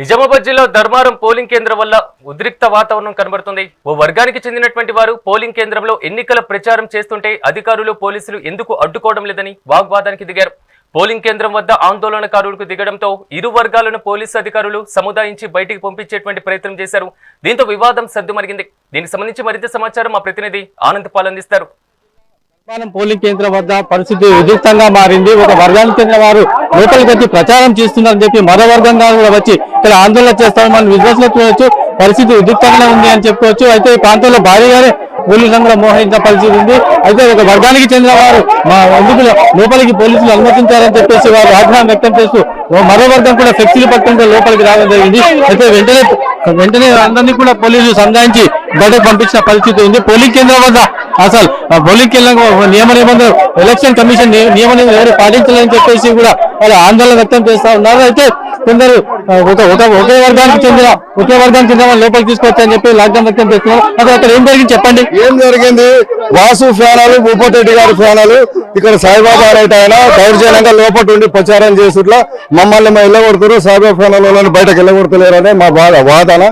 నిజామాబాద్ జిల్లా ధర్మారం పోలింగ్ కేంద్రం వల్ల ఉద్రిక్త వాతావరణం కనబడుతుంది. ఓ వర్గానికి చెందినటువంటి వారు పోలింగ్ కేంద్రంలో ఎన్నికల ప్రచారం చేస్తుంటే అధికారులు పోలీసులు ఎందుకు అడ్డుకోవడం లేదని వాగ్వాదానికి దిగారు. పోలింగ్ కేంద్రం వద్ద ఆందోళనకారులకు దిగడంతో ఇరు వర్గాలను పోలీసు అధికారులు సముదాయించి బయటికి పంపించేటువంటి ప్రయత్నం చేశారు. దీంతో వివాదం సద్దుమరిగింది దీనికి సంబంధించి మరింత సమాచారం మా ప్రతినిధి ఆనంద్ పాల్ అందిస్తారు. పాలెం పోలింగ్ కేంద్రం వద్ద పరిస్థితి ఉద్రిక్తంగా మారింది. ఒక వర్గానికి చెందిన వారు లోపలికి వచ్చి ప్రచారం చేస్తున్నారని చెప్పి మరో వర్గంగా కూడా వచ్చి ఇక్కడ ఆందోళన చేస్తామని మనం విశ్వాసంలో చూడవచ్చు పరిస్థితి ఉద్రిక్తంగా ఉంది అని చెప్పుకోవచ్చు. అయితే ఈ ప్రాంతంలో భారీగానే పోలీసులను కూడా మోహరించిన పరిస్థితి ఉంది. అయితే ఒక వర్గానికి చెందిన వారు మా ఎందుకు లోపలికి పోలీసులు అనుమతించారని చెప్పేసి వారు ఆగ్రహం వ్యక్తం చేస్తూ మరో వర్గం కూడా ఫ్లెక్సీలు పట్టుకుంటే లోపలికి రావడం జరిగింది. అయితే వెంటనే వెంటనే అందరినీ కూడా పోలీసులు సంధానించి బయటకు పంపించిన పరిస్థితి ఉంది. పోలింగ్ కేంద్రం వద్ద అసలు ఆ వెళ్ళిన నియమ నిబంధనలు ఎలక్షన్ కమిషన్ ని- నియమ నిబంధనలు ఎవరు పాటించలేని చెప్పేసి కూడా వాళ్ళు ఆందోళన వ్యక్తం చేస్తా ఉన్నారు. అయితే కొందరు ఒక ఒక ఒకే వర్గానికి చెందిన ఒకే వర్గానికి చెందిన వాళ్ళు లోపలికి తీసుకొచ్చని చెప్పి లాక్డౌన్ వ్యక్తం చేస్తున్నారు. అసలు అక్కడ ఏం జరిగింది చెప్పండి? ఏం జరిగింది? వాసు ఫ్యానాలు భూపతిరెడ్డి గారి ఫ్యానాలు ఇక్కడ సాయిబాబా రైట్ ఆయన దౌర్జన్యంగా లోపల ఉండి ప్రచారం చేసుట్లా మమ్మల్ని మా ఇళ్ళగొడుతున్నారు. సాయిబాబా ఫ్యానాలను బయటకు వెళ్ళగొడతలేరనే మా బాధ వాదన.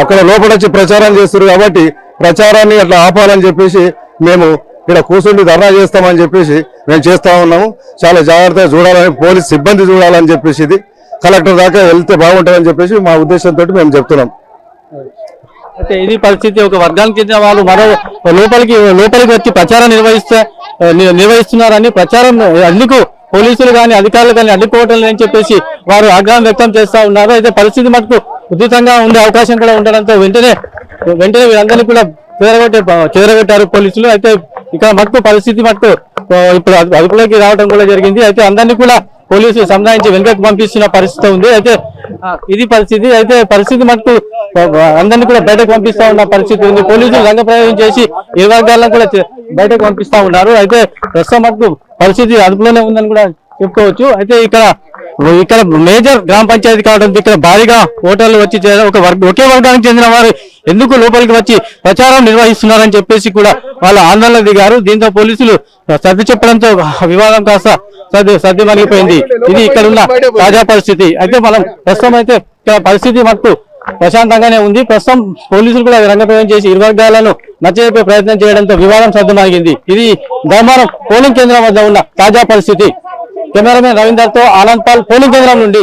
అక్కడ లోపల వచ్చి ప్రచారం చేస్తారు కాబట్టి ప్రచారాన్ని అట్లా ఆపాలని చెప్పేసి మేము ఇక్కడ కూర్చుండి ధర్నా చేస్తామని చెప్పేసి మేము చేస్తా ఉన్నాము. చాలా జాగ్రత్తగా చూడాలని పోలీస్ సిబ్బంది చూడాలని చెప్పేసి ఇది. కలెక్టర్ దాకా వెళ్తే బాగుంటుందని చెప్పేసి మా ఉద్దేశంతో మేము చెప్తున్నాం. అయితే ఇది పరిస్థితి ఒక వర్గానికి చెందిన వాళ్ళు మరో లోపలికి లోపలికి వచ్చి ప్రచారం నిర్వహిస్తే నిర్వహిస్తున్నారని ప్రచారం అందుకు పోలీసులు కానీ అధికారులు కానీ అడ్డుకోవటం లేదని చెప్పేసి వారు ఆగ్రహం వ్యక్తం చేస్తా ఉన్నారు. అయితే పరిస్థితి మటుకు ఉధృతంగా ఉండే అవకాశం కూడా ఉండడంతో వెంటనే వెంటనే వీరందరినీ కూడా చేరగొట్టే చేరగొట్టారు పోలీసులు. అయితే ఇక్కడ మటుకు పరిస్థితి మటుకు ఇప్పుడు అదుపులోకి రావడం కూడా జరిగింది. అయితే అందరినీ కూడా పోలీసులు సంధానించి వెనుకకు పంపిస్తున్న పరిస్థితి ఉంది. అయితే ఇది పరిస్థితి. అయితే పరిస్థితి మటుకు అందరినీ కూడా బయటకు పంపిస్తా ఉన్న పరిస్థితి ఉంది. పోలీసులు రంగ ప్రయోగం చేసి ఇరు వర్గాలను కూడా బయటకు పంపిస్తా ఉన్నారు. అయితే ప్రస్తుతం మటుకు పరిస్థితి అదుపులోనే ఉందని కూడా చెప్పుకోవచ్చు. అయితే ఇక్కడ ఇక్కడ మేజర్ గ్రామ పంచాయతీ కావడంతో ఇక్కడ భారీగా ఓటర్లు వచ్చి ఒక వర్గ ఒకే వర్గానికి చెందిన వారు ఎందుకు లోపలికి వచ్చి ప్రచారం నిర్వహిస్తున్నారని చెప్పేసి కూడా వాళ్ళు ఆందోళన దిగారు. దీంతో పోలీసులు సర్ది చెప్పడంతో వివాదం కాస్త సర్ది సర్ది మరిగిపోయింది. ఇది ఇక్కడ ఉన్న తాజా పరిస్థితి. అయితే మనం ప్రస్తుతం అయితే ఇక్కడ పరిస్థితి మనకు ప్రశాంతంగానే ఉంది. ప్రస్తుతం పోలీసులు కూడా రంగప్రవేశం చేసి ఇరు వర్గాలను నచ్చజెప్పే ప్రయత్నం చేయడంతో వివాదం సర్దుమాగింది ఇది ధర్మారం పోలింగ్ కేంద్రం వద్ద ఉన్న తాజా పరిస్థితి. కెమెరామెన్ రవీందర్తో ఆనంద్ పాల్ పోలింగ్ కేంద్రం నుండి